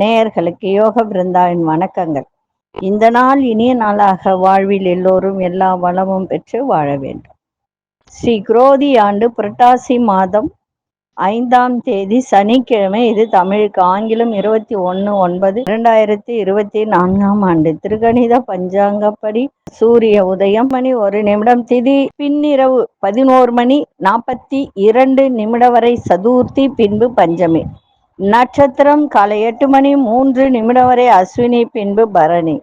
நேயர்களுக்கு யோக பிருந்தாவின் வணக்கங்கள். இந்த நாள் இனிய நாளாக வாழ்வில் எல்லோரும் எல்லா வளமும் பெற்று வாழ வேண்டும். ஸ்ரீ குரோதி ஆண்டு புரட்டாசி மாதம் ஐந்தாம் தேதி சனிக்கிழமை இது தமிழுக்கு ஆங்கிலம் இருபத்தி ஒன்று ஒன்பது இரண்டாயிரத்தி இருபத்தி நான்காம் ஆண்டு. திருகணித பஞ்சாங்கப்படி சூரிய உதயம் மணி ஒரு நிமிடம் திதி பின்னிரவு பதினோரு மணி நாற்பத்தி இரண்டு நிமிட வரை சதுர்த்தி பின்பு பஞ்சமி. நட்சத்திரம் காலை எட்டு மணி மூன்று நிமிடம் வரை அஸ்வினி பின்பு பரணி.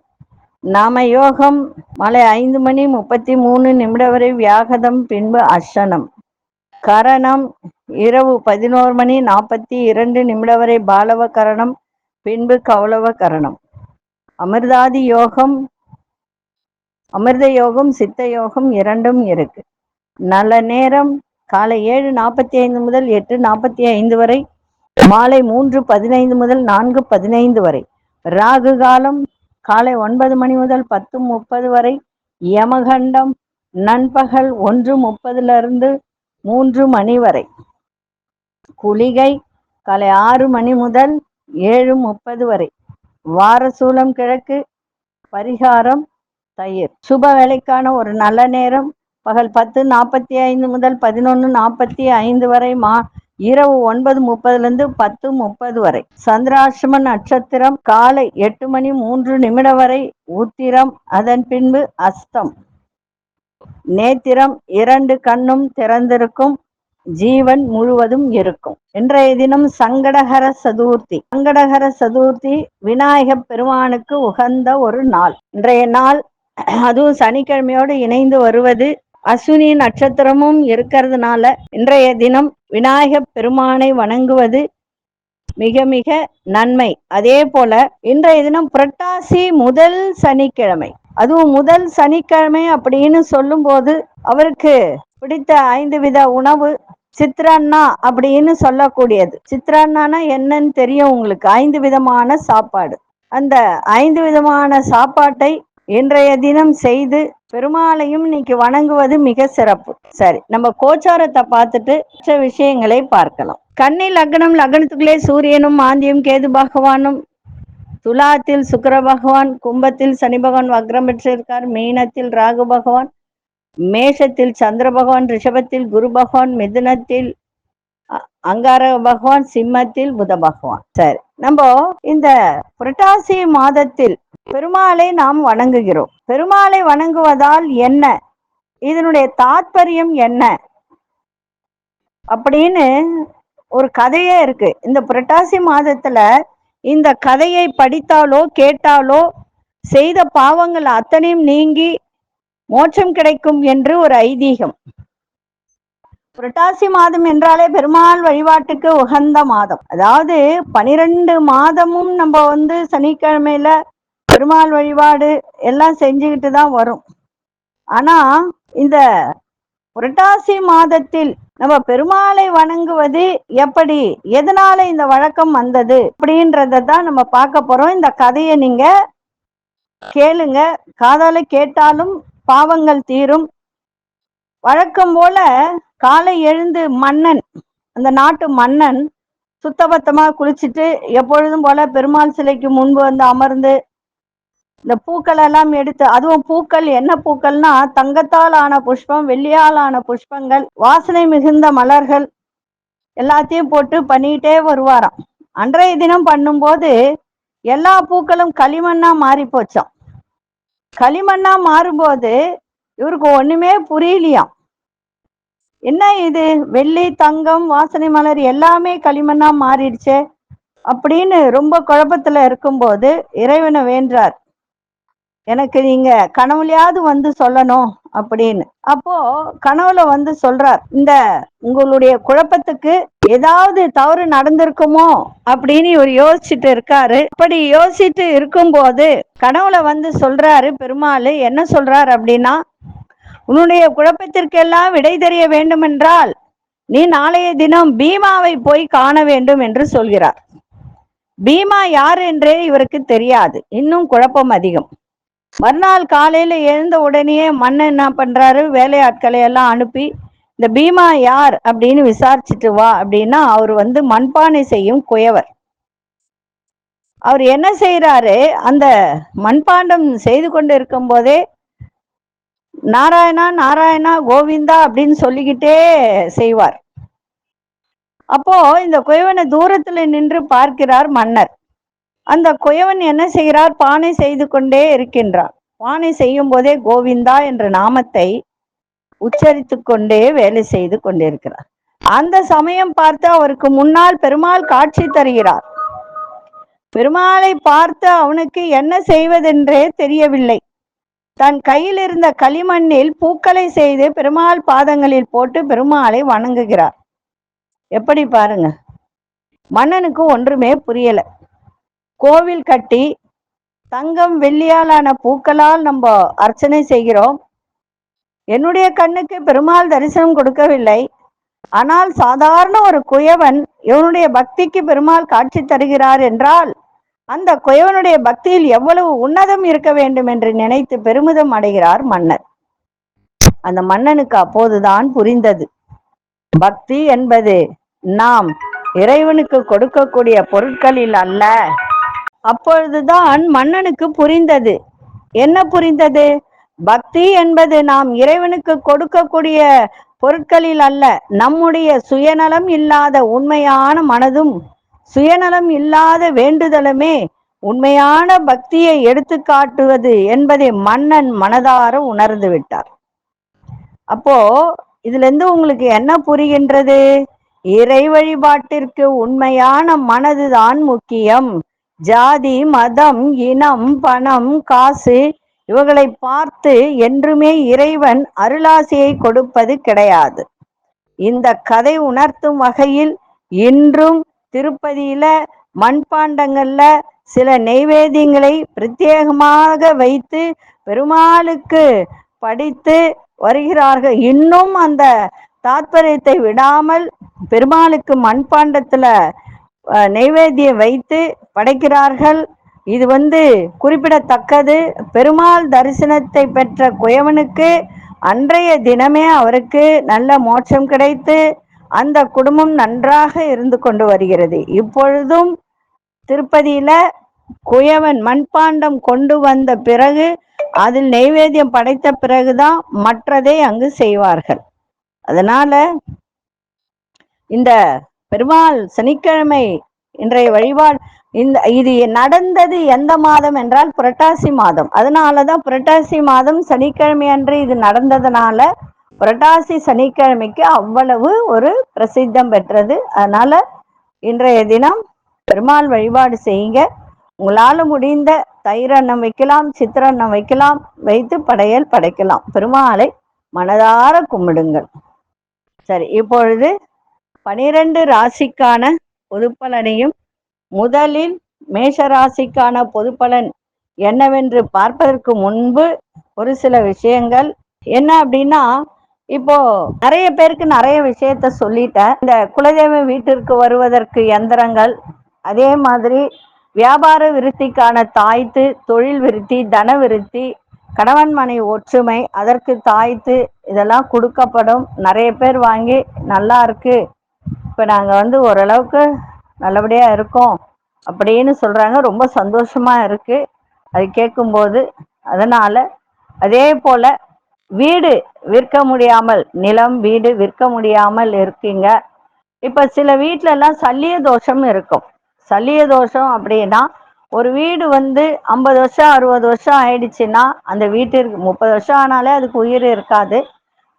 நாம யோகம் மாலை ஐந்து மணி முப்பத்தி மூணு நிமிடம் வரை வியாகதம் பின்பு அர்ஷனம் கரணம் இரவு பதினோரு மணி நாற்பத்தி இரண்டு நிமிடம் வரை பாலவ கரணம் பின்பு கௌளவ கரணம். அமிர்தாதி யோகம் அமிர்த யோகம் சித்த யோகம் இரண்டும் இருக்கு. நல்ல நேரம் காலை ஏழு நாற்பத்தி ஐந்து முதல் எட்டு நாற்பத்தி ஐந்து வரை மாலை மூன்று பதினைந்து முதல் நான்கு பதினைந்து வரை. ராகு காலம் காலை ஒன்பது மணி முதல் பத்து முப்பது வரை. யமகண்டம் நண்பகல் ஒன்று முப்பதுல இருந்து மூன்று மணி வரை. குளிகை காலை ஆறு மணி முதல் ஏழு முப்பது வரை. வாரசூலம் கிழக்கு பரிகாரம் தயிர். சுப வேலைக்கான ஒரு நல்ல நேரம். பகல் பத்து நாற்பத்தி ஐந்து முதல் பதினொன்று நாற்பத்தி ஐந்து வரை மா இரவு ஒன்பது முப்பதுலேருந்து பத்து முப்பது வரை. சந்திராசிரம நட்சத்திரம் காலை எட்டு மணி மூன்று நிமிடம் வரை உத்திரம் அதன் பின்பு அஸ்தம். நேத்திரம் இரண்டு கண்ணும் திறந்திருக்கும். ஜீவன் முழுவதும் இருக்கும். இன்றைய தினம் சங்கடகர சதுர்த்தி. சங்கடகர சதுர்த்தி விநாயக பெருமானுக்கு உகந்த ஒரு நாள். இன்றைய நாள் அதுவும் சனிக்கிழமையோடு இணைந்து வருவது அசுனி நட்சத்திரமும் இருக்கிறதுனால இன்றைய தினம் விநாயக பெருமானை வணங்குவது மிக மிக நன்மை. அதே போல இன்றைய தினம் புரட்டாசி முதல் சனிக்கிழமை. அதுவும் முதல் சனிக்கிழமை அப்படின்னு சொல்லும்போது அவருக்கு பிடித்த ஐந்து வித உணவு சித்ரான்னா அப்படின்னு சொல்லக்கூடியது. சித்ரான்னானா என்னன்னு தெரியும் உங்களுக்கு. ஐந்து விதமான சாப்பாடு. அந்த ஐந்து விதமான சாப்பாட்டை இன்றைய தினம் செய்து பெருமாளையும் இன்னைக்கு வணங்குவது மிக சிறப்பு. சரி நம்ம கோச்சாரத்தை பார்த்துட்டு மற்ற விஷயங்களை பார்க்கலாம். கன்னி லக்னம் லக்னத்துக்குள்ளே சூரியனும் மாந்தியும் கேது பகவானும் துலாத்தில் சுக்கிர பகவான் கும்பத்தில் சனி பகவான் வக்ரம் பெற்றிருக்கார் மீனத்தில் ராகு பகவான் மேஷத்தில் சந்திர பகவான் ரிஷபத்தில் குரு பகவான் மிதுனத்தில் அ- அங்கார பகவான் சிம்மத்தில் புத பகவான். சரி நம்ம இந்த புரட்டாசி மாதத்தில் பெருமாளை நாம் வணங்குகிறோம். பெருமாளை வணங்குவதால் என்ன? இதனுடைய தாத்பரியம் என்ன? அப்படின்னு ஒரு கதையே இருக்கு. இந்த புரட்டாசி மாதத்துல இந்த கதையை படித்தாலோ கேட்டாலோ செய்த பாவங்கள் அத்தனையும் நீங்கி மோட்சம் கிடைக்கும் என்று ஒரு ஐதீகம். புரட்டாசி மாதம் என்றாலே பெருமாள் வழிபாட்டுக்கு உகந்த மாதம். அதாவது பனிரெண்டு மாதமும் நம்ம வந்து சனிக்கிழமையில பெருமாள் வழிபாடு எல்லாம் செஞ்சுக்கிட்டு தான் வரும். ஆனா இந்த புரட்டாசி மாதத்தில் நம்ம பெருமாளை வணங்குவது எப்படி? எதனால இந்த வழக்கம் வந்தது? அப்படின்றத தான் நம்ம பார்க்க போறோம். இந்த கதையை நீங்க கேளுங்க. காதால கேட்டாலும் பாவங்கள் தீரும். வழக்கம் போல காலை எழுந்து மன்னன் அந்த நாட்டு மன்னன் சுத்தபத்தமா குளிச்சுட்டு எப்பொழுதும் போல பெருமாள் சிலைக்கு முன்பு வந்து அமர்ந்து இந்த பூக்கள் எல்லாம் எடுத்து அதுவும் பூக்கள் என்ன பூக்கள்னா தங்கத்தால் ஆன புஷ்பம் வெள்ளியால் ஆன புஷ்பங்கள் வாசனை மிகுந்த மலர்கள் எல்லாத்தையும் போட்டு பண்ணிட்டே வருவாராம். அன்றைய தினம் பண்ணும்போது எல்லா பூக்களும் களிமண்ணா மாறி போச்சாம் களிமண்ணா மாறும்போது இவருக்கு ஒண்ணுமே புரியலையாம். என்ன இது? வெள்ளி தங்கம் வாசனை மலர் எல்லாமே களிமண்ணா மாறிடுச்சே அப்படின்னு ரொம்ப குழப்பத்துல இருக்கும்போது இறைவனை வேண்டார். எனக்கு நீங்க கனவுலையாவது வந்து சொல்லணும். அப்படின்னு. அப்போ கனவுல வந்து சொல்றார் இந்த உங்களுடைய குழப்பத்துக்கு ஏதாவது தவறு நடந்திருக்குமோ அப்படின்னு இவர் யோசிச்சுட்டு இருக்காரு. அப்படி யோசிச்சுட்டு இருக்கும்போது கனவுல வந்து சொல்றாரு பெருமாள் என்ன சொல்றாரு அப்படின்னா உன்னுடைய குழப்பத்திற்கெல்லாம் விடை தெரிய வேண்டுமென்றால் நீ நாளைய தினம் பீமாவை போய் காண வேண்டும் என்று சொல்கிறார். பீமா யார் என்றே இவருக்கு தெரியாது. இன்னும் குழப்பம் அதிகம். மறுநாள் காலையில எழுந்த உடனேயே மன்னன் என்ன பண்றாரு? வேலையாட்களை எல்லாம் அனுப்பி இந்த பீமா யார்? அப்படின்னு விசாரிச்சுட்டு வா அப்படின்னா அவர் வந்து மண்பானை செய்யும் குயவர். அவர் என்ன செய்யறாரு அந்த மண்பாண்டம் செய்து கொண்டு இருக்கும் போதே நாராயணா நாராயணா கோவிந்தா அப்படின்னு சொல்லிக்கிட்டே செய்வார். அப்போ இந்த குயவனை தூரத்துல நின்று பார்க்கிறார் மன்னர். அந்த குயவன் என்ன செய்கிறார்? பானை செய்து கொண்டே இருக்கின்றார். பானை செய்யும் போதே கோவிந்தா என்ற நாமத்தை உச்சரித்து கொண்டே வேலை செய்து கொண்டிருக்கிறார். அந்த சமயம் பார்த்து அவருக்கு முன்னால் பெருமாள் காட்சி தருகிறார். பெருமாளை பார்த்து அவனுக்கு என்ன செய்வதென்றே தெரியவில்லை. தன் கையில் இருந்த களிமண்ணில் பூக்களை செய்து பெருமாள் பாதங்களில் போட்டு பெருமாளை வணங்குகிறார். எப்படி பாருங்க. மன்னனுக்கு ஒன்றுமே புரியல. கோவில் கட்டி தங்கம் வெள்ளியாலான பூக்களால் நம்ம அர்ச்சனை செய்கிறோம். என்னுடைய கண்ணுக்கு பெருமாள் தரிசனம் கொடுக்கவில்லை. ஆனால் சாதாரண ஒரு குயவன் இவனுடைய பக்திக்கு பெருமாள் காட்சி தருகிறார் என்றால் அந்த குயவனுடைய பக்தியில் எவ்வளவு உன்னதம் இருக்க வேண்டும் என்று நினைத்து பெருமிதம் அடைகிறார் மன்னர். அந்த மன்னனுக்கு அப்போதுதான் புரிந்தது. பக்தி என்பது நாம் இறைவனுக்கு கொடுக்கக்கூடிய பொருட்களில் அல்ல. அப்பொழுதுதான் மன்னனுக்கு புரிந்தது. என்ன புரிந்தது? பக்தி என்பது நாம் இறைவனுக்கு கொடுக்கக்கூடிய பொருட்களில் அல்ல நம்முடைய சுயநலம் இல்லாத உண்மையான மனதும் சுயநலம் இல்லாத வேண்டுதலுமே உண்மையான பக்தியை எடுத்து காட்டுவது என்பதை மன்னன் மனதார உணர்ந்து விட்டார். அப்போ இதுல இருந்து உங்களுக்கு என்ன புரிகின்றது? இறை வழிபாட்டிற்கு உண்மையான மனதுதான் முக்கியம். ஜாதி மதம் இனம் பணம் காசு இவர்களை பார்த்து என்றுமே இறைவன் அருளாசியை கொடுப்பது கிடையாது. இந்த கதை உணர்த்தும் வகையில் இன்றும் திருப்பதியில மண்பாண்டங்கள்ல சில நெய்வேத்தியங்களை பிரத்யேகமாக வைத்து பெருமாளுக்கு படித்து வருகிறார்கள். இன்னும் அந்த தாத்பரியத்தை விடாமல் பெருமாளுக்கு மண்பாண்டத்துல நெய்வேத்தியம் வைத்து படைக்கிறார்கள். இது வந்து குறிப்பிடத்தக்கது. பெருமாள் தரிசனத்தை பெற்ற குயவனுக்கு அன்றைய தினமே அவருக்கு நல்ல மோட்சம் கிடைத்து அந்த குடும்பம் நன்றாக இருந்து கொண்டு வருகிறது. இப்பொழுதும் திருப்பதியில குயவன் மண்பாண்டம் கொண்டு வந்த பிறகு அதில் நெய்வேத்தியம் படைத்த பிறகுதான் மற்றதை அங்கு செய்வார்கள். அதனால இந்த பெருமாள் சனிக்கிழமை இன்றைய வழிபாடு. இந்த இது நடந்தது எந்த மாதம் என்றால் புரட்டாசி மாதம். அதனாலதான் புரட்டாசி மாதம் சனிக்கிழமை அன்று இது நடந்ததுனால புரட்டாசி சனிக்கிழமைக்கு அவ்வளவு ஒரு பிரசித்தம் பெற்றது. அதனால இன்றைய தினம் பெருமாள் வழிபாடு செய்யுங்க. உங்களால முடிந்த தயிரன்னம் வைக்கலாம் சித்திரன்னம் வைக்கலாம் வைத்து படையல் படைக்கலாம். பெருமாளை மனதார கும்பிடுங்கள். சரி இப்பொழுது பனிரெண்டு ராசிக்கான பொதுப்பலனையும் முதலில் மேஷ ராசிக்கான பொதுப்பலன் என்னவென்று பார்ப்பதற்கு முன்பு ஒரு சில விஷயங்கள். என்ன அப்படின்னா இப்போ நிறைய பேருக்கு நிறைய விஷயத்த சொல்லிட்டேன். இந்த குலதெய்வ வீட்டிற்கு வருவதற்கு எந்திரங்கள் அதே மாதிரி வியாபார விருத்திக்கான தாய்த்து தொழில் விருத்தி தன விருத்தி கணவன் மனை ஒற்றுமை அதற்கு தாய்த்து இதெல்லாம் கொடுக்கப்படும். நிறைய பேர் வாங்கி நல்லா இருக்கு. இப்போ நாங்கள் வந்து ஓரளவுக்கு நல்லபடியாக இருக்கோம் அப்படின்னு சொல்கிறாங்க ரொம்ப சந்தோஷமாக இருக்குது அது கேட்கும்போது அதனால் அதே போல் வீடு விற்க முடியாமல் நிலம் வீடு விற்க முடியாமல் இருக்கீங்க. இப்போ சில வீட்டிலலாம் சல்லிய தோஷம் இருக்கும். சல்லிய தோஷம் அப்படின்னா ஒரு வீடு வந்து ஐம்பது வருஷம் அறுபது வருஷம் ஆயிடுச்சுன்னா அந்த வீட்டிற்கு முப்பது வருஷம் ஆனாலே அதுக்கு உயிர் இருக்காது.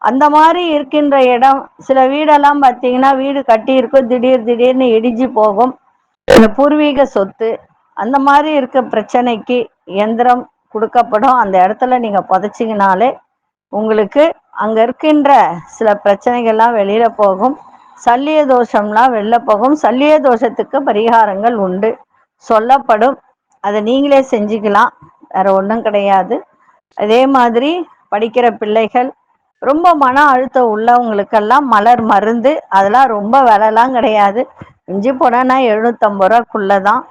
அந்த மாதிரி இருக்கின்ற இடம் சில வீடெல்லாம் பார்த்தீங்கன்னா வீடு கட்டி இருக்கும். திடீர் திடீர்னு இடிஞ்சு போகும். பூர்வீக சொத்து அந்த மாதிரி இருக்க பிரச்சனைக்கு எந்திரம் கொடுக்கப்படும். அந்த இடத்துல நீங்க புதைச்சிங்கனாலே உங்களுக்கு அங்க இருக்கின்ற சில பிரச்சனைகள்லாம் வெளியில போகும். சல்லிய தோஷம்லாம் வெளில போகும். சல்லிய தோஷத்துக்கு பரிகாரங்கள் உண்டு. சொல்லப்படும். அதை நீங்களே செஞ்சுக்கலாம். வேற ஒன்றும் கிடையாது. அதே மாதிரி படிக்கிற பிள்ளைகள் ரொம்ப மன அழுத்தம் உள்ளவங்களுக்கெல்லாம் மலர் மருந்து. அதெல்லாம் ரொம்ப விலைலாம் கிடையாது. இஞ்சி போனா எழுநூத்தம்பது ரூபாக்குள்ளதான்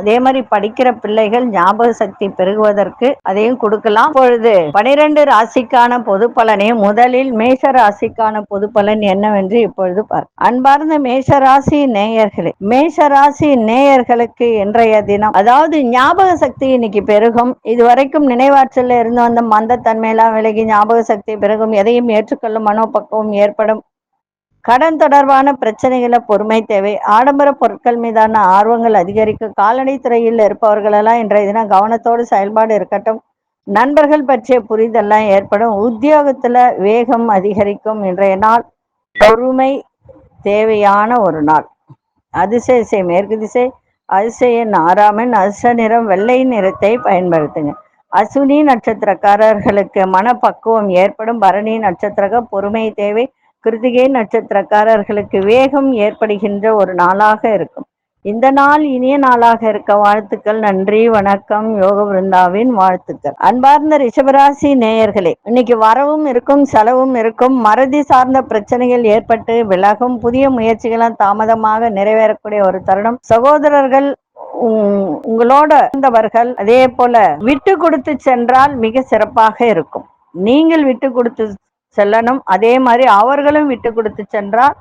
அதே மாதிரி படிக்கிற பிள்ளைகள் ஞாபக சக்தி பெருகுவதற்கு அதையும் கொடுக்கலாம். இப்பொழுது பனிரெண்டு ராசிக்கான பொது பலனையும் முதலில் மேஷ ராசிக்கான பொது பலன் என்னவென்று இப்பொழுது பார் அன்பார்ந்த மேஷ ராசி நேயர்களே மேஷ ராசி நேயர்களுக்கு இன்றைய தினம் அதாவது ஞாபக சக்தி இன்னைக்கு பெருகும். இதுவரைக்கும் நினைவாற்றல இருந்து வந்த மந்தத்தன்மையெல்லாம் விலகி ஞாபக சக்தி பெருகும். எதையும் ஏற்றுக்கொள்ளும் மனோபக்குவம் ஏற்படும். கடன் தொடர்பான பிரச்சனைகளை பொறுமை தேவை. ஆடம்பர பொருட்கள் மீதான ஆர்வங்கள் அதிகரிக்கும். கால்நடை துறையில் இருப்பவர்களெல்லாம் இன்றைய தினம் கவனத்தோடு செயல்பாடு இருக்கட்டும். நண்பர்கள் பற்றிய புரிதெல்லாம் ஏற்படும். உத்தியோகத்துல வேகம் அதிகரிக்கும். இன்றைய நாள் பொறுமை தேவையான ஒரு நாள். அதிசய இசை மேற்கு திசை அதிசய ஆறாமன் அச நிறம் வெள்ளை நிறத்தை பயன்படுத்துங்க. அசுனி நட்சத்திரக்காரர்களுக்கு மனப்பக்குவம் ஏற்படும். பரணி நட்சத்திரக பொறுமை தேவை. கிருத்திகை நட்சத்திரக்காரர்களுக்கு வேகம் ஏற்படுகின்ற ஒரு நாளாக இருக்கும். இந்த நாள் இனிய நாளாக இருக்க வாழ்த்துக்கள் நன்றி வணக்கம் யோக பிருந்தாவின் வாழ்த்துக்கள். அன்பார்ந்த ரிஷபராசி நேயர்களே இன்னைக்கு வரவும் இருக்கும் செலவும் இருக்கும் மறதி சார்ந்த பிரச்சனைகள் ஏற்பட்டு விலகும் புதிய முயற்சிகளும் தாமதமாக நிறைவேறக்கூடிய ஒரு தருணம். சகோதரர்கள் உங்களோட இருந்தவர்கள் அதே போல விட்டு கொடுத்து சென்றால் மிக சிறப்பாக இருக்கும். நீங்கள் விட்டு கொடுத்து செல்லணும். அதே மாதிரி அவர்களும் விட்டு கொடுத்து சென்றால்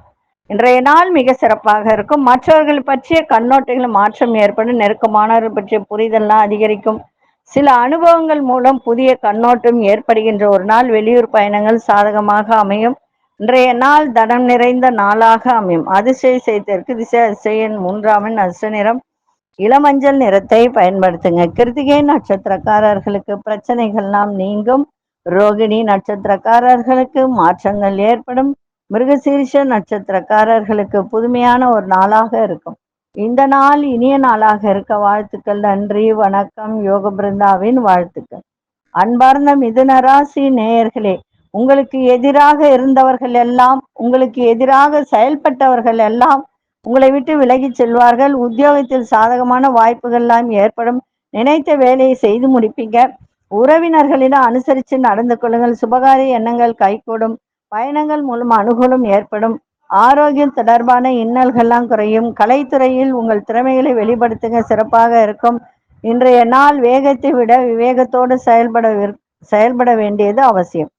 இன்றைய நாள் மிக சிறப்பாக இருக்கும். மற்றவர்கள் பற்றிய கண்ணோட்டங்கள் மாற்றம் ஏற்படும். நெருக்கமானவர்கள் பற்றிய புரிதல்லாம் அதிகரிக்கும். சில அனுபவங்கள் மூலம் புதிய கண்ணோட்டம் ஏற்படுகின்ற ஒரு நாள் வெளியூர் பயணங்கள் சாதகமாக அமையும். இன்றைய நாள் தனம் நிறைந்த நாளாக அமையும். அதிசய செய்தற்கு திசை அதிசயன் மூன்றாமின் அதிர்ஷ்ட நிறம். இளமஞ்சள் நிறத்தை பயன்படுத்துங்க. கிருத்திகை நட்சத்திரக்காரர்களுக்கு பிரச்சனைகள்லாம் நீங்கும். ரோகிணி நட்சத்திரக்காரர்களுக்கு மாற்றங்கள் ஏற்படும். மிருகசீரிஷ நட்சத்திரக்காரர்களுக்கு புதுமையான ஒரு நாளாக இருக்கும். இந்த நாள் இனிய நாளாக இருக்க வாழ்த்துக்கள் நன்றி வணக்கம் யோக பிருந்தாவின் வாழ்த்துக்கள். அன்பார்ந்த மிதுனராசி நேயர்களே உங்களுக்கு எதிராக இருந்தவர்கள் எல்லாம் உங்களுக்கு எதிராக செயல்பட்டவர்கள் எல்லாம் உங்களை விட்டு விலகி செல்வார்கள். உத்தியோகத்தில் சாதகமான வாய்ப்புகள் எல்லாம் ஏற்படும். நினைத்த வேலையை செய்து முடிப்பீங்க. உறவினர்களிடம் அனுசரித்து நடந்து கொள்ளுங்கள். சுபகாரிய எண்ணங்கள் கைகூடும். பயணங்கள் மூலம் அனுகூலம் ஏற்படும். ஆரோக்கியம் தொடர்பான இன்னல்கள்லாம் குறையும். கலைத்துறையில் உங்கள் திறமைகளை வெளிப்படுத்துங்க. சிறப்பாக இருக்கும். இன்றைய நாள் வேகத்தை விட விவேகத்தோடு செயல்பட செயல்பட வேண்டியது அவசியம்.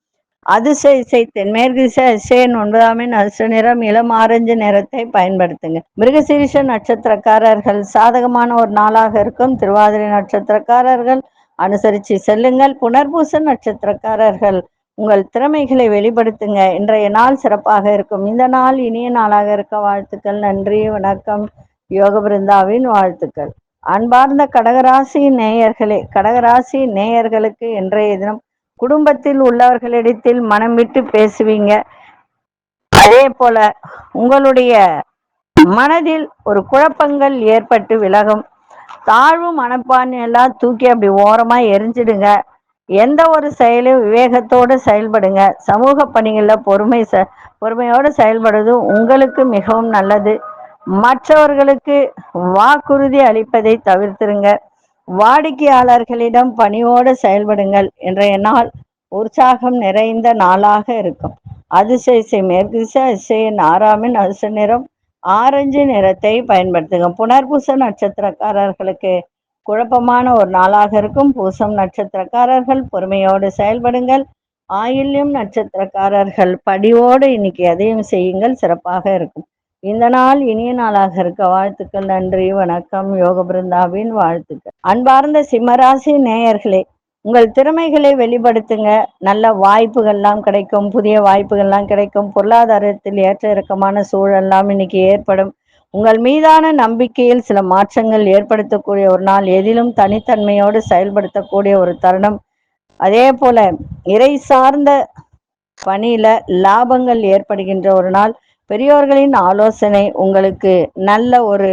அதிசயசை தென்மேற்கு திசை அதிசயன் ஒன்பதாமின் அதிர்ஷ்ட நிறம் இளம் ஆரஞ்சு நிறத்தை பயன்படுத்துங்க. மிருகசீரிஷ நட்சத்திரக்காரர்கள் சாதகமான ஒரு நாளாக இருக்கும். திருவாதிரை நட்சத்திரக்காரர்கள் அனுசரித்து செல்லுங்கள். புனர்பூச நட்சத்திரக்காரர்கள் உங்கள் திறமைகளை வெளிப்படுத்துங்க. இன்றைய நாள் சிறப்பாக இருக்கும். இந்த நாள் இனிய நாளாக இருக்க வாழ்த்துக்கள். நன்றி வணக்கம். யோக பிருந்தாவின் வாழ்த்துக்கள். அன்பார்ந்த கடகராசி நேயர்களே கடகராசி நேயர்களுக்கு இன்றைய தினம் குடும்பத்தில் உள்ளவர்களிடத்தில் மனம் விட்டு பேசுவீங்க. அதே போல உங்களுடைய மனதில் ஒரு குழப்பங்கள் ஏற்பட்டு விலகும். தாழ்வு மனப்பான்மை எல்லாம் தூக்கி அப்படி ஓரமா எரிஞ்சிடுங்க. எந்த ஒரு செயலையும் விவேகத்தோடு செயல்படுங்க. சமூக பணிகளில் பொறுமை ச பொறுமையோடு செயல்படுவது உங்களுக்கு மிகவும் நல்லது. மற்றவர்களுக்கு வாக்குறுதி அளிப்பதை தவிர்த்துருங்க. வாடிக்கையாளர்களிடம் பணியோடு செயல்படுங்கள் இன்றைய நாள் உற்சாகம் நிறைந்த நாளாக இருக்கும். அதிசய மேற்கு திசை அதிசய ஆறாமின் அசு நிறம் ஆரஞ்சு நிறத்தை பயன்படுத்துங்க. புனர்பூச நட்சத்திரக்காரர்களுக்கு குழப்பமான ஒரு நாளாக இருக்கும். பூசம் நட்சத்திரக்காரர்கள் பொறுமையோடு செயல்படுங்கள். ஆயில்யம் நட்சத்திரக்காரர்கள் படிவோடு இன்னைக்கு எதையும் செய்யுங்கள். சிறப்பாக இருக்கும். இந்த நாள் இனிய நாளாக இருக்க வாழ்த்துக்கள் நன்றி வணக்கம். யோக பிருந்தாவின் வாழ்த்துக்கள். அன்பார்ந்த சிம்மராசி நேயர்களே உங்கள் திறமைகளை வெளிப்படுத்துங்க. நல்ல வாய்ப்புகள்லாம் கிடைக்கும். புதிய வாய்ப்புகள்லாம் கிடைக்கும். பொருளாதாரத்தில் ஏற்ற இறக்கமான சூழல்லாம் இன்னைக்கு ஏற்படும். உங்கள் மீதான நம்பிக்கையில் சில மாற்றங்கள் ஏற்படுத்தக்கூடிய ஒரு நாள். எதிலும் தனித்தன்மையோடு செயல்படுத்தக்கூடிய ஒரு தருணம். அதே போல இறை சார்ந்த பணியில லாபங்கள் ஏற்படுகின்ற ஒரு நாள். பெரியோர்களின் ஆலோசனை உங்களுக்கு நல்ல ஒரு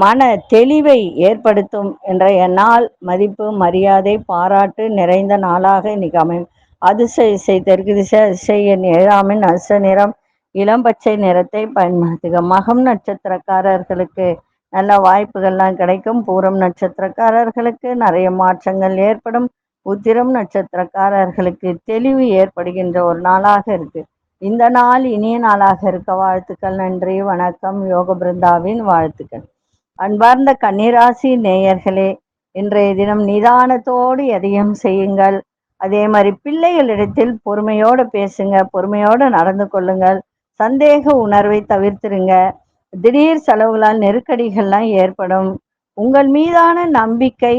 மன தெளிவை ஏற்படுத்தும் என்ற நாள் மதிப்பு மரியாதை பாராட்டு நிறைந்த நாளாக இன்னைக்கு அமையும். அதிசய இசை தெற்கு திசை அதிசய ஏழாமின் அச நிறம் இளம் பச்சை நிறத்தை பயன்படுத்துக. மகம் நட்சத்திரக்காரர்களுக்கு நல்ல வாய்ப்புகள்லாம் கிடைக்கும். பூரம் நட்சத்திரக்காரர்களுக்கு நிறைய மாற்றங்கள் ஏற்படும். உத்திரம் நட்சத்திரக்காரர்களுக்கு தெளிவு ஏற்படுகின்ற ஒரு நாளாக இருக்கு. இந்த நாள் இனிய நாளாக இருக்க வாழ்த்துக்கள் நன்றி வணக்கம். யோக பிருந்தாவின் வாழ்த்துக்கள். அன்பார்ந்த கன்னிராசி நேயர்களே இன்றைய தினம் நிதானத்தோடு எதையும் செய்யுங்கள். அதே மாதிரி பிள்ளைகளிடத்தில் பொறுமையோடு பேசுங்க பொறுமையோடு நடந்து கொள்ளுங்கள். சந்தேக உணர்வை தவிர்த்துருங்க. திடீர் செலவுகளால் நெருக்கடிகள்லாம் ஏற்படும். உங்கள் மீதான நம்பிக்கை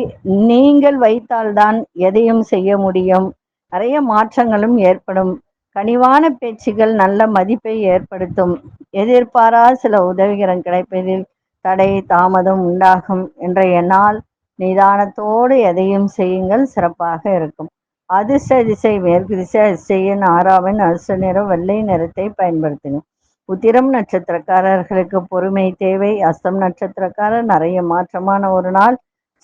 நீங்கள் வைத்தால்தான் எதையும் செய்ய முடியும். நிறைய மாற்றங்களும் ஏற்படும். கனிவான பேச்சுகள் நல்ல மதிப்பை ஏற்படுத்தும். எதிர்பாராத சில உதவிகரம் கிடைப்பதில் தடை தாமதம் உண்டாகும் என்ற எண்ணால் நிதானத்தோடு எதையும் செய்யுங்கள். சிறப்பாக இருக்கும். அதிர்ஷ்ட திசை மேற்கு திசை அதிசயன் ஆறாவின் அதிர்ஷ்ட நிறம் வெள்ளை நிறத்தை பயன்படுத்துங்க. உத்திரம் நட்சத்திரக்காரர்களுக்கு பொறுமை தேவை. அஸ்தம் நட்சத்திரக்காரர் நிறைய மாற்றமான ஒரு நாள்.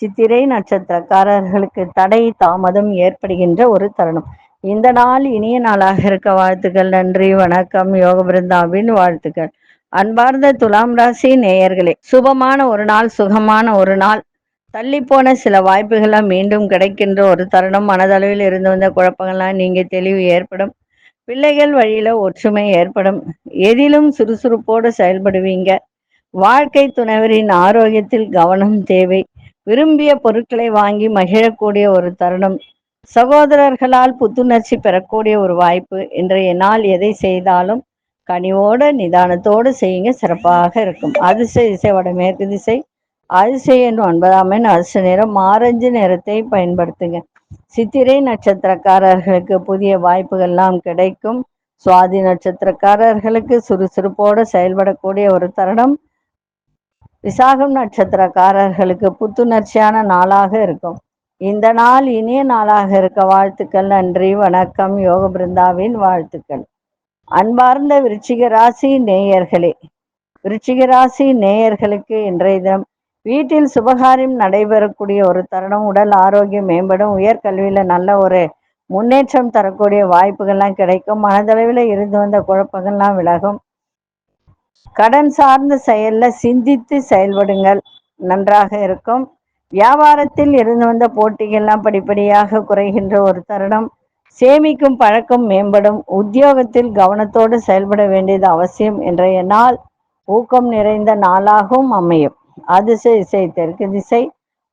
சித்திரை நட்சத்திரக்காரர்களுக்கு தடை தாமதம் ஏற்படுகின்ற ஒரு தருணம். இந்த நாள் இனிய நாளாக இருக்க வாழ்த்துக்கள். நன்றி வணக்கம். யோக பிருந்தாவின் வாழ்த்துக்கள். அன்பார்ந்த துலாம் ராசி நேயர்களே சுபமான ஒரு நாள் சுகமான ஒரு நாள். தள்ளி போன சில வாய்ப்புகள்லாம் மீண்டும் கிடைக்கின்ற ஒரு தருணம். மனதளவில் இருந்து வந்த குழப்பங்கள்லாம் நீங்க தெளிவு ஏற்படும். பிள்ளைகள் வழியில ஒற்றுமை ஏற்படும். எதிலும் சுறுசுறுப்போடு செயல்படுவீங்க. வாழ்க்கை துணைவரின் ஆரோக்கியத்தில் கவனம் தேவை. விரும்பிய பொருட்களை வாங்கி மகிழக்கூடிய ஒரு தருணம். சகோதரர்களால் புத்துணர்ச்சி பெறக்கூடிய ஒரு வாய்ப்பு. இன்றைய நாள் எதை செய்தாலும் கனிவோடு நிதானத்தோடு செய்யுங்க. சிறப்பாக இருக்கும். அதிசய திசை வடமேற்கு திசை. அதிசயம் ஒன்பதாம் எண். அதிர்ஷ்ட நிறம். ஆரஞ்சு நிறத்தை பயன்படுத்துங்க. சித்திரை நட்சத்திரக்காரர்களுக்கு புதிய வாய்ப்புகள்லாம் கிடைக்கும். சுவாதி நட்சத்திரக்காரர்களுக்கு சுறுசுறுப்போடு செயல்படக்கூடிய ஒரு தருணம். விசாகம் நட்சத்திரக்காரர்களுக்கு புத்துணர்ச்சியான நாளாக இருக்கும். இந்த நாள் இனிய நாளாக இருக்க. வாழ்த்துக்கள் நன்றி வணக்கம். யோக பிருந்தாவின் வாழ்த்துக்கள். அன்பார்ந்த விருச்சிக ராசி நேயர்களே விருச்சிக ராசி நேயர்களுக்கு இன்றைய தினம் வீட்டில் சுபகாரியம் நடைபெறக்கூடிய ஒரு தருணம் உடல் ஆரோக்கியம் மேம்படும் உயர்கல்வியில நல்ல ஒரு முன்னேற்றம் தரக்கூடிய வாய்ப்புகள்லாம் கிடைக்கும். மனதளவில் இருந்து வந்த குழப்பங்கள்லாம் விலகும். கடன் சார்ந்த செயல்ல சிந்தித்து செயல்படுங்கள் நன்றாக இருக்கும். வியாபாரத்தில் இருந்து வந்த போட்டிகள்லாம் படிப்படியாக குறைகின்ற ஒரு தருணம். சேமிக்கும் பழக்கம் மேம்படும். உத்தியோகத்தில் கவனத்தோடு செயல்பட வேண்டியது அவசியம் இன்றைய நாள் ஊக்கம் நிறைந்த நாளாகவும் அமையும். அதிசய இசை தெற்கு திசை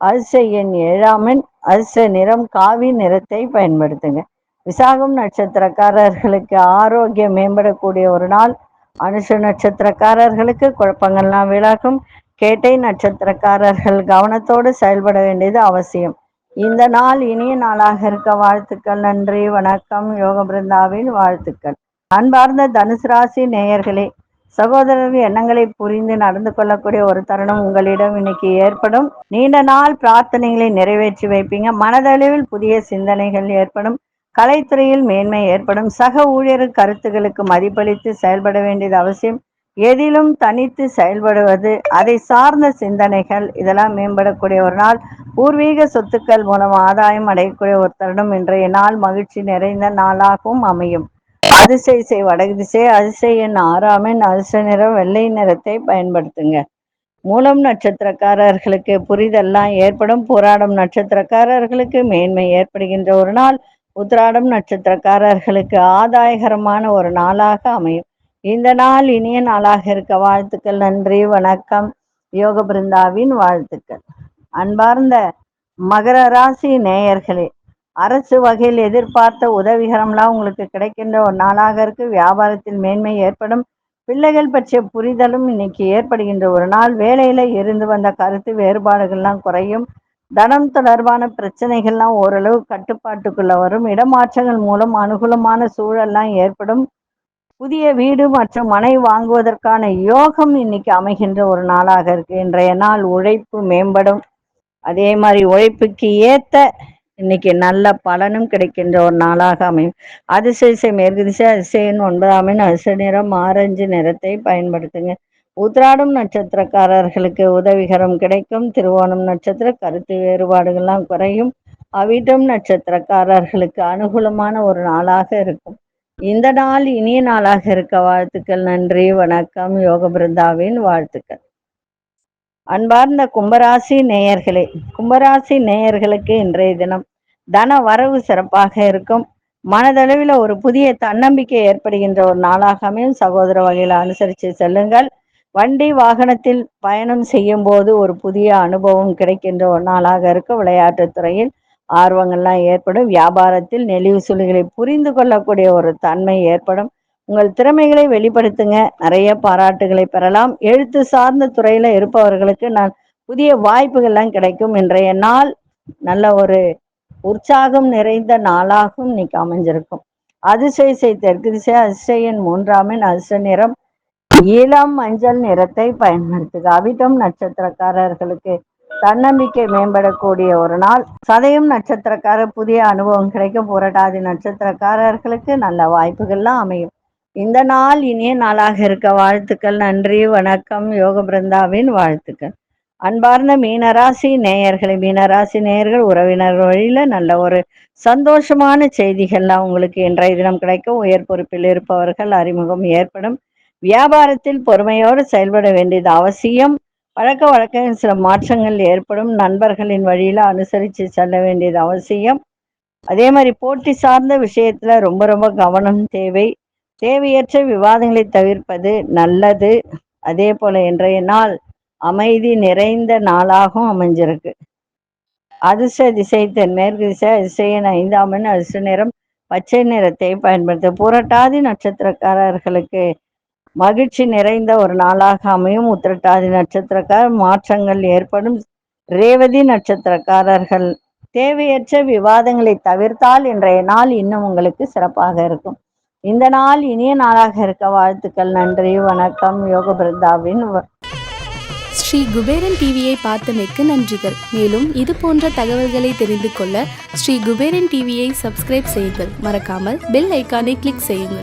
அதிசய எண் ஏழாமின் அதிர்ஷ்ட நிறம் காவி நிறத்தை பயன்படுத்துங்க. விசாகம் நட்சத்திரக்காரர்களுக்கு ஆரோக்கியம் மேம்படக்கூடிய ஒரு நாள். அனுஷ நட்சத்திரக்காரர்களுக்கு குழப்பங்கள்லாம் விலகும் கேட்டை நட்சத்திரக்காரர்கள் கவனத்தோடு செயல்பட வேண்டியது அவசியம். இந்த நாள் இனிய நாளாக இருக்க வாழ்த்துக்கள் நன்றி வணக்கம் யோக பிருந்தாவில் வாழ்த்துக்கள். அன்பார்ந்த தனுசு ராசி நேயர்களே சகோதரர்கள் எண்ணங்களை புரிந்து நடந்து கொள்ளக்கூடிய ஒரு தருணம் உங்களிடம் இன்னைக்கு ஏற்படும். நீண்ட நாள் பிரார்த்தனைகளை நிறைவேற்றி வைப்பீங்க. மனதளவில் புதிய சிந்தனைகள் ஏற்படும். கலைத்துறையில் மேன்மை ஏற்படும். சக ஊழியர் கருத்துகளுக்கு மதிப்பளித்து செயல்பட வேண்டியது அவசியம். எதிலும் தனித்து செயல்படுவது அதை சார்ந்த சிந்தனைகள் இதெல்லாம் மேம்படக்கூடிய ஒரு நாள். பூர்வீக சொத்துக்கள் மூலம் ஆதாயம் அடையக்கூடிய ஒரு தருணம் இன்றைய நாள் மகிழ்ச்சி நிறைந்த நாளாகவும் அமையும். அதிசய செய் வடகு திசை அதிசய எண் ஆறாம் நிறம் வெள்ளை நிறத்தை பயன்படுத்துங்க. மூலம் நட்சத்திரக்காரர்களுக்கு புரிதெல்லாம் ஏற்படும். போராடும் நட்சத்திரக்காரர்களுக்கு மேன்மை ஏற்படுகின்ற ஒரு நாள். உத்ராடம் நட்சத்திரக்காரர்களுக்கு ஆதாயகரமான ஒரு நாளாக அமையும். இந்த நாள் இனிய நாளாக இருக்க வாழ்த்துக்கள் நன்றி வணக்கம். யோக பிருந்தாவின் வாழ்த்துக்கள். அன்பார்ந்த மகர ராசி நேயர்களே அரசு வகையில் எதிர்பார்த்த உதவிகரம்லாம் உங்களுக்கு கிடைக்கின்ற ஒரு நாளாக இருக்கு. வியாபாரத்தில் மேன்மை ஏற்படும். பிள்ளைகள் பற்றிய புரிதலும் இன்னைக்கு ஏற்படுகின்ற ஒரு நாள். வேலையில இருந்து வந்த கருத்து வேறுபாடுகள்லாம் குறையும். தனம் தொடர்பான பிரச்சனைகள்லாம் ஓரளவு கட்டுப்பாட்டுக்குள்ள வரும். இடமாற்றங்கள் மூலம் அனுகூலமான சூழல்லாம் ஏற்படும். புதிய வீடு மற்றும் மனை வாங்குவதற்கான யோகம் இன்னைக்கு அமைகின்ற ஒரு நாளாக இருக்கு. இன்றைய நாள் உழைப்பு மேம்படும். அதே மாதிரி உழைப்புக்கு ஏத்த இன்னைக்கு நல்ல பலனும் கிடைக்கின்ற ஒரு நாளாக அமையும். அதிசயசை மேற்கு திசை அதிசயன் ஒன்பதாம் எண் நிறம் ஆரஞ்சு நிறத்தை பயன்படுத்துங்க. உத்ராடம் நட்சத்திரக்காரர்களுக்கு உதவிகரம் கிடைக்கும். திருவோணம் நட்சத்திர கருத்து வேறுபாடுகள்லாம் குறையும். அவிட்டம் நட்சத்திரக்காரர்களுக்கு அனுகூலமான ஒரு நாளாக இருக்கும். இந்த நாள் இனிய நாளாக இருக்க வாழ்த்துக்கள் நன்றி வணக்கம். யோக பிருந்தாவின் வாழ்த்துக்கள். அன்பார்ந்த கும்பராசி நேயர்களே கும்பராசி நேயர்களுக்கு இன்றைய தினம் தன வரவு சிறப்பாக இருக்கும். மனதளவில் ஒரு புதிய தன்னம்பிக்கை ஏற்படுகின்ற ஒரு நாளாக அமையும். சகோதர வகையில் அனுசரித்து செல்லுங்கள். வண்டி வாகனத்தில் பயணம் செய்யும் போது ஒரு புதிய அனுபவம் கிடைக்கின்ற ஒரு நாளாக இருக்கும் விளையாட்டு துறையில் ஆர்வங்கள்லாம் ஏற்படும். வியாபாரத்தில் நெளிவு சுழிகளை புரிந்து கொள்ளக்கூடிய ஒரு தன்மை ஏற்படும். உங்கள் திறமைகளை வெளிப்படுத்துங்க. நிறைய பாராட்டுகளை பெறலாம். எழுத்து சார்ந்த துறையில இருப்பவர்களுக்கு நான் புதிய வாய்ப்புகள்லாம் கிடைக்கும். இன்றைய நாள் நல்ல ஒரு உற்சாகம் நிறைந்த நாளாகவும் இன்னைக்கு அமைஞ்சிருக்கும். அதிசய தெற்கு திசை அதிசயன் மூன்றாமின் அதிர்ஷ்ட நிறம். இளம் மஞ்சள் நிறத்தை பயன்படுத்துக. அவிட்டம் நட்சத்திரக்காரர்களுக்கு தன்னம்பிக்கை மேம்படக்கூடிய ஒரு நாள். சதயம் நட்சத்திரக்காரர் புதிய அனுபவம் கிடைக்கும் புரட்டாதி நட்சத்திரக்காரர்களுக்கு நல்ல வாய்ப்புகள்லாம் அமையும். இந்த நாள் இனிய நாளாக இருக்க வாழ்த்துக்கள் நன்றி வணக்கம் யோக பிருந்தாவின் வாழ்த்துக்கள். அன்பார்ந்த மீனராசி நேயர்களை மீனராசி நேயர்கள் உறவினர் வழியில நல்ல ஒரு சந்தோஷமான செய்திகள்லாம் உங்களுக்கு இன்றைய தினம் கிடைக்கும். உயர் பொறுப்பில் இருப்பவர்கள் அறிமுகம் ஏற்படும். வியாபாரத்தில் பொறுமையோடு செயல்பட வேண்டியது அவசியம். பழக்க வழக்கம் சில மாற்றங்கள் ஏற்படும். நண்பர்களின் வழியில அனுசரித்து செல்ல வேண்டியது அவசியம். அதே மாதிரி போட்டி சார்ந்த விஷயத்துல ரொம்ப ரொம்ப கவனம் தேவை. தேவையற்ற விவாதங்களை தவிர்ப்பது நல்லது. அதே போல இன்றைய நாள் அமைதி நிறைந்த நாளாகவும் அமைஞ்சிருக்கு. அதிர்ஷ்ட திசை தென்மேற்கு திசை அதிசயன் ஐந்தாம் அதிர்ஷ்ட நிறம் பச்சை நிறத்தை பயன்படுத்த புரட்டாதி நட்சத்திரக்காரர்களுக்கு மகிழ்ச்சி நிறைந்த ஒரு நாளாக அமையும். உத்திரட்டாதி நட்சத்திரக்கார் மாற்றங்கள் ஏற்படும். ரேவதி நட்சத்திரக்காரர்கள் தேவையற்ற விவாதங்களை தவிர்த்தால் இன்றைய நாள் இன்னும் உங்களுக்கு சிறப்பாக இருக்கும். இந்த நாள் இனிய நாளாக இருக்க வாழ்த்துக்கள் நன்றி வணக்கம். யோக பிருந்தாவின் ஸ்ரீ குபேரன் டிவியை பார்த்தமைக்கு நன்றிகள். மேலும் இது போன்ற தகவல்களை தெரிந்து கொள்ள ஸ்ரீ குபேரன் டிவியை சப்ஸ்கிரைப் செய்யுங்கள். மறக்காமல் பெல் ஐக்கானை கிளிக் செய்யுங்கள்.